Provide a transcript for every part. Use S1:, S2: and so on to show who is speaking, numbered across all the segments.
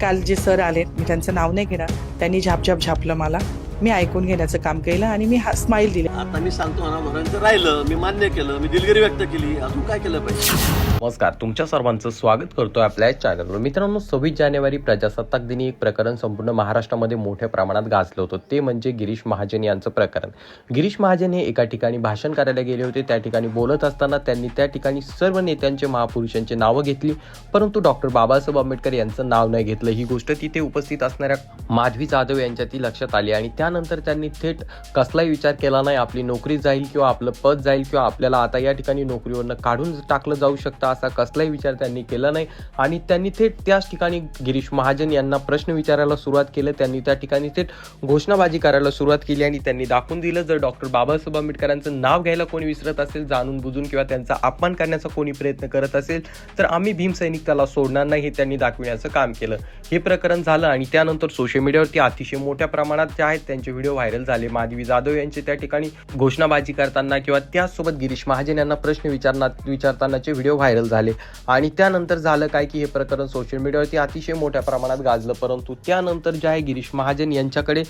S1: काल जे सर आले. मी त्यांचं नाव नाही घेणार. त्यांनी झापझाप झापलं मला. मी ऐकून घेण्याचं काम केलं आणि मी हा स्माईल दिली.
S2: आता मी सांगतो राहिलं मी मान्य केलं मी दिलगिरी व्यक्त केली अजून काय केलं पाहिजे?
S3: नमस्कार तुमच्या सर्वांचं स्वागत करतो आपल्या चॅनलवर मित्रांनो सव्वीस जानेवारी प्रजासत्ताक दिनी एक प्रकरण संपूर्ण महाराष्ट्रामध्ये मोठ्या प्रमाणात गाजलं होतं. ते म्हणजे गिरीश महाजन यांचं प्रकरण. गिरीश महाजन हे एका ठिकाणी भाषण करायला गेले होते. त्या ठिकाणी बोलत असताना त्यांनी त्या ठिकाणी सर्व नेत्यांचे महापुरुषांची नावं घेतली. परंतु डॉक्टर बाबासाहेब आंबेडकर यांचं नाव नाही घेतलं. ही गोष्ट तिथे उपस्थित असणाऱ्या माधवी जाधव यांच्या ती लक्षात आली आणि त्यानंतर त्यांनी थेट कसलाही विचार केला नाही. आपली नोकरी जाईल किंवा आपलं पद जाईल किंवा आपल्याला आता या ठिकाणी नोकरीवरनं काढून टाकलं जाऊ शकतं असा कसलाही विचार त्यांनी केला नाही. आणि त्यांनी थेट त्याच ठिकाणी गिरीश महाजन यांना प्रश्न विचारायला सुरुवात केलं. त्यांनी त्या ठिकाणी थेट घोषणाबाजी करायला सुरुवात केली आणि त्यांनी दाखवून दिलं जर डॉक्टर बाबासाहेब आंबेडकरांचं नाव घ्यायला कोणी विसरत असेल जाणून बुजून किंवा त्यांचा अपमान करण्याचा कोणी प्रयत्न करत असेल तर आम्ही भीमसैनिक त्याला सोडणार नाही हे त्यांनी दाखविण्याचं काम केलं. हे प्रकरण झालं आणि त्यानंतर सोशल मीडियावरती अतिशय मोठ्या प्रमाणात जे आहेत त्यांचे व्हिडिओ व्हायरल झाले. माधवी जाधव यांचे त्या ठिकाणी घोषणाबाजी करताना किंवा त्याचसोबत गिरीश महाजन यांना प्रश्न विचारना विचारतानाचे व्हिडिओ व्हायरल झाले. आणि त्यानंतर झालं काय की हे प्रकरण सोशल मीडियावरती अतिशय मोठ्या प्रमाणात गाजलं. परंतु त्यानंतर जे आहे गिरीश महाजन यांच्याकडे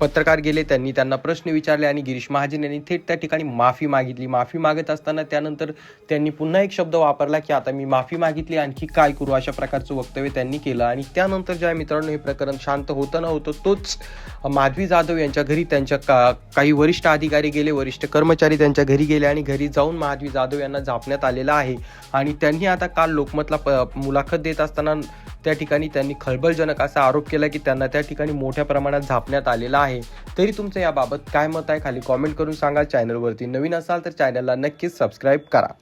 S3: पत्रकार गेले त्यांनी त्यांना प्रश्न विचारले आणि गिरीश महाजन यांनी थेट त्या ठिकाणी माफी मागितली. माफी मागत असताना त्यानंतर त्यांनी पुन्हा एक शब्द वापरला की आता मी माफी मागितली आणखी काय करू? अशा प्रकारचं वक्तव्य त्यांनी केलं. आणि त्यानंतर ज्या मित्रांनो हे प्रकरण शांत होतं न होतं तोच माधवी जाधव यांच्या घरी त्यांच्या का काही वरिष्ठ अधिकारी गेले वरिष्ठ कर्मचारी त्यांच्या घरी गेले आणि घरी जाऊन माधवी जाधव यांना झापण्यात आलेलं आहे. आणि त्यांनी आता काल लोकमतला प मुलाखत देत असताना त्या ठिकाणी त्यांनी खळबळजनक असा आरोप केला की त्यांना त्या ठिकाणी मोठ्या प्रमाणात झापण्यात आलेला आहे. तरी तुमचं याबाबत काय मत आहे? खाली कॉमेंट करून सांगा. चॅनलवरती नवीन असाल तर चॅनलला नक्कीच सबस्क्राईब करा.